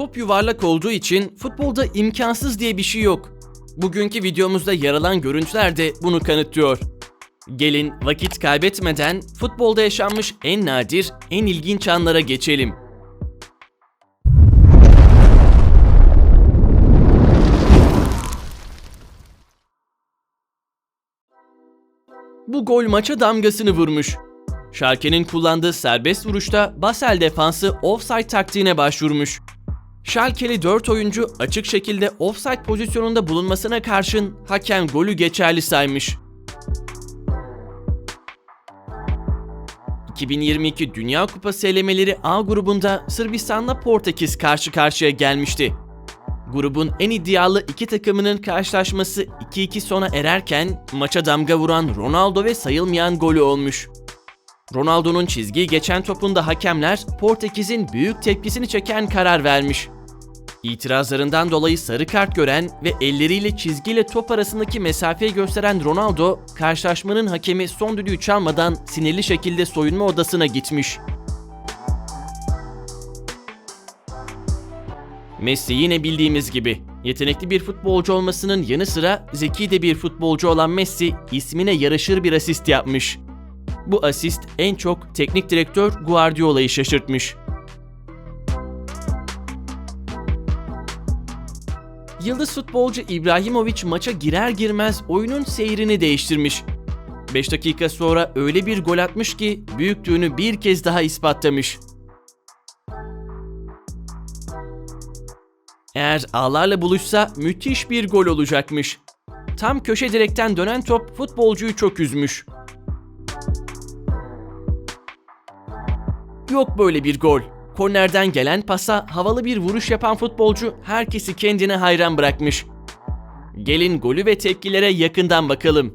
Top yuvarlak olduğu için futbolda imkansız diye bir şey yok. Bugünkü videomuzda yer alan görüntüler de bunu kanıtlıyor. Gelin vakit kaybetmeden futbolda yaşanmış en nadir, en ilginç anlara geçelim. Bu gol maça damgasını vurmuş. Schalke'nin kullandığı serbest vuruşta Basel defansı offside taktiğine başvurmuş. Schalke'li 4 oyuncu açık şekilde offside pozisyonunda bulunmasına karşın hakem golü geçerli saymış. 2022 Dünya Kupası elemeleri A grubunda Sırbistan'la Portekiz karşı karşıya gelmişti. Grubun en iddialı iki takımının karşılaşması 2-2 sona ererken maça damga vuran Ronaldo ve sayılmayan golü olmuş. Ronaldo'nun çizgiyi geçen topunda hakemler Portekiz'in büyük tepkisini çeken karar vermiş. İtirazlarından dolayı sarı kart gören ve elleriyle çizgiyle top arasındaki mesafeyi gösteren Ronaldo, karşılaşmanın hakemi son düdüğü çalmadan sinirli şekilde soyunma odasına gitmiş. Messi yine bildiğimiz gibi yetenekli bir futbolcu olmasının yanı sıra zeki de bir futbolcu olan Messi ismine yaraşır bir asist yapmış. Bu asist en çok teknik direktör Guardiola'yı şaşırtmış. Yıldız futbolcu İbrahimovic maça girer girmez oyunun seyrini değiştirmiş. 5 dakika sonra öyle bir gol atmış ki büyüklüğünü bir kez daha ispatlamış. Eğer ağlarla buluşsa müthiş bir gol olacakmış. Tam köşe direkten dönen top futbolcuyu çok üzmüş. Yok böyle bir gol. Kornerden gelen pasa havalı bir vuruş yapan futbolcu herkesi kendine hayran bırakmış. Gelin golü ve tepkilere yakından bakalım.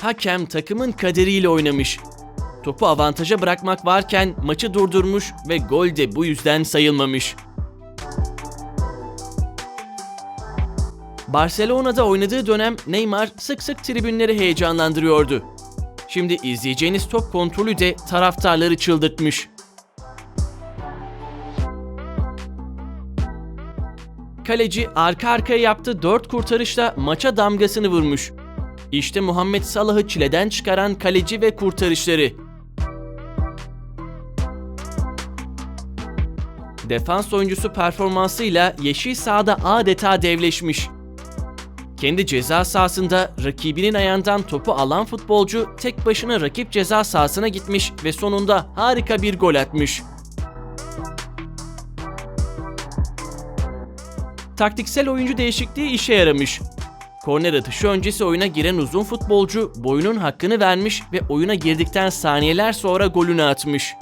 Hakem takımın kaderiyle oynamış. Topu avantaja bırakmak varken maçı durdurmuş ve gol de bu yüzden sayılmamış. Barcelona'da oynadığı dönem Neymar sık sık tribünleri heyecanlandırıyordu. Şimdi izleyeceğiniz top kontrolü de taraftarları çıldırtmış. Kaleci arka arkaya yaptığı 4 kurtarışla maça damgasını vurmuş. İşte Muhammed Salah'ı çileden çıkaran kaleci ve kurtarışları. Defans oyuncusu performansıyla yeşil sahada adeta devleşmiş. Kendi ceza sahasında rakibinin ayağından topu alan futbolcu tek başına rakip ceza sahasına gitmiş ve sonunda harika bir gol atmış. Taktiksel oyuncu değişikliği işe yaramış. Korner atışı öncesi oyuna giren uzun futbolcu boyunun hakkını vermiş ve oyuna girdikten saniyeler sonra golünü atmış.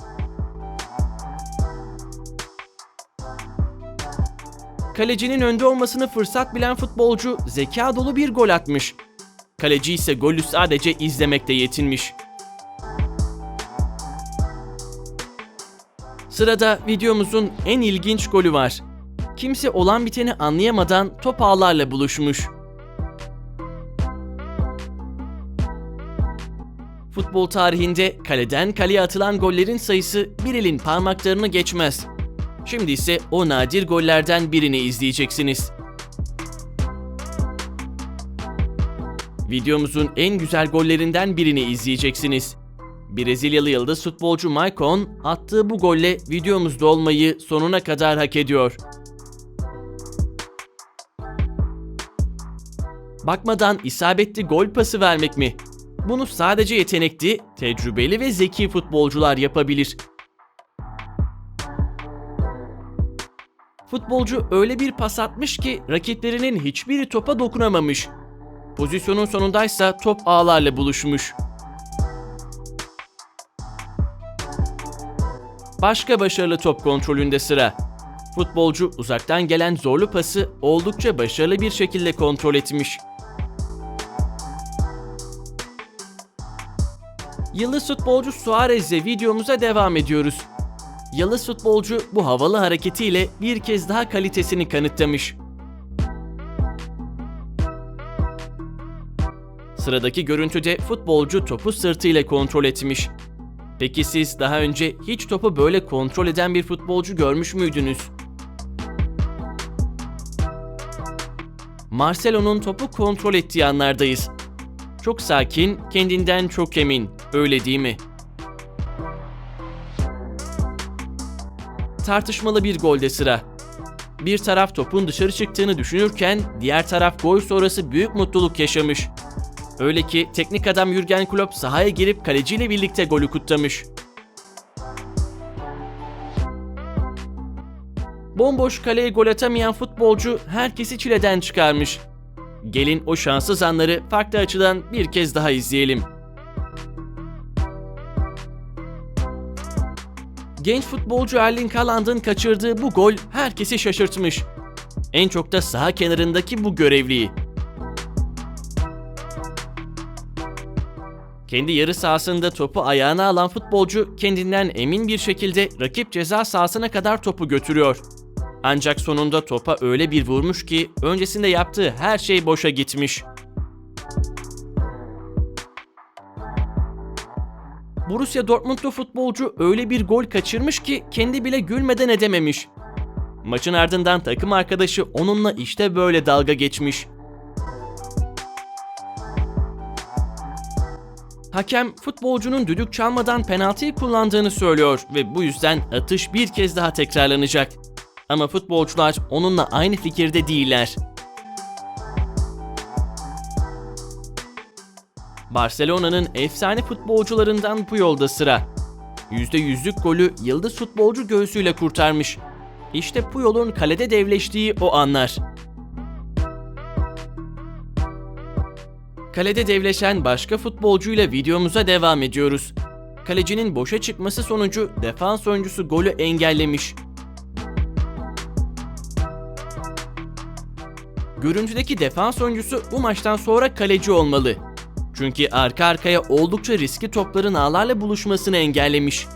Kalecinin önde olmasını fırsat bilen futbolcu zeka dolu bir gol atmış. Kaleci ise golü sadece izlemekte yetinmiş. Sırada videomuzun en ilginç golü var. Kimse olan biteni anlayamadan top ağlarla buluşmuş. Futbol tarihinde kaleden kaleye atılan gollerin sayısı bir elin parmaklarını geçmez. Şimdi ise o nadir gollerden birini izleyeceksiniz. Videomuzun en güzel gollerinden birini izleyeceksiniz. Brezilyalı yıldız futbolcu Maicon attığı bu golle videomuzda olmayı sonuna kadar hak ediyor. Bakmadan isabetli gol pası vermek mi? Bunu sadece yetenekli, tecrübeli ve zeki futbolcular yapabilir. Futbolcu öyle bir pas atmış ki rakiplerinin hiçbiri topa dokunamamış. Pozisyonun sonundaysa top ağlarla buluşmuş. Başka başarılı top kontrolünde sıra. Futbolcu uzaktan gelen zorlu pası oldukça başarılı bir şekilde kontrol etmiş. Yıldız futbolcu Suarez'le videomuza devam ediyoruz. Yıldız futbolcu bu havalı hareketiyle bir kez daha kalitesini kanıtlamış. Sıradaki görüntüde futbolcu topu sırtıyla kontrol etmiş. Peki siz daha önce hiç topu böyle kontrol eden bir futbolcu görmüş müydünüz? Marcelo'nun topu kontrol ettiği anlardayız. Çok sakin, kendinden çok emin. Öyle değil mi? Tartışmalı bir golde sıra. Bir taraf topun dışarı çıktığını düşünürken diğer taraf gol sonrası büyük mutluluk yaşamış. Öyle ki teknik adam Jürgen Klopp sahaya girip kaleciyle birlikte golü kutlamış. Bomboş kaleye gol atamayan futbolcu herkesi çileden çıkarmış. Gelin o şanssız anları farklı açıdan bir kez daha izleyelim. Genç futbolcu Erling Haaland'ın kaçırdığı bu gol herkesi şaşırtmış. En çok da saha kenarındaki bu görevliyi. Kendi yarı sahasında topu ayağına alan futbolcu kendinden emin bir şekilde rakip ceza sahasına kadar topu götürüyor. Ancak sonunda topa öyle bir vurmuş ki öncesinde yaptığı her şey boşa gitmiş. Borussia Dortmundlu futbolcu öyle bir gol kaçırmış ki kendi bile gülmeden edememiş. Maçın ardından takım arkadaşı onunla işte böyle dalga geçmiş. Hakem futbolcunun düdük çalmadan penaltıyı kullandığını söylüyor ve bu yüzden atış bir kez daha tekrarlanacak. Ama futbolcular onunla aynı fikirde değiller. Barcelona'nın efsane futbolcularından bu yolda sıra. %100'lük golü yıldız futbolcu göğsüyle kurtarmış. İşte Puyol'un kalede devleştiği o anlar. Kalede devleşen başka futbolcuyla videomuza devam ediyoruz. Kalecinin boşa çıkması sonucu defans oyuncusu golü engellemiş. Görüntüdeki defans oyuncusu bu maçtan sonra kaleci olmalı. Çünkü arka arkaya oldukça riskli topların ağlarla buluşmasını engellemiş.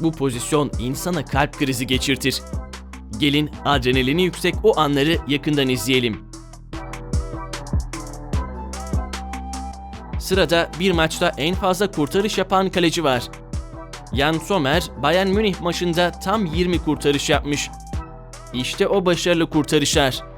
Bu pozisyon insana kalp krizi geçirtir. Gelin adrenalini yüksek o anları yakından izleyelim. Sırada bir maçta en fazla kurtarış yapan kaleci var. Jan Sommer, Bayern Münih maçında tam 20 kurtarış yapmış. İşte o başarılı kurtarışlar.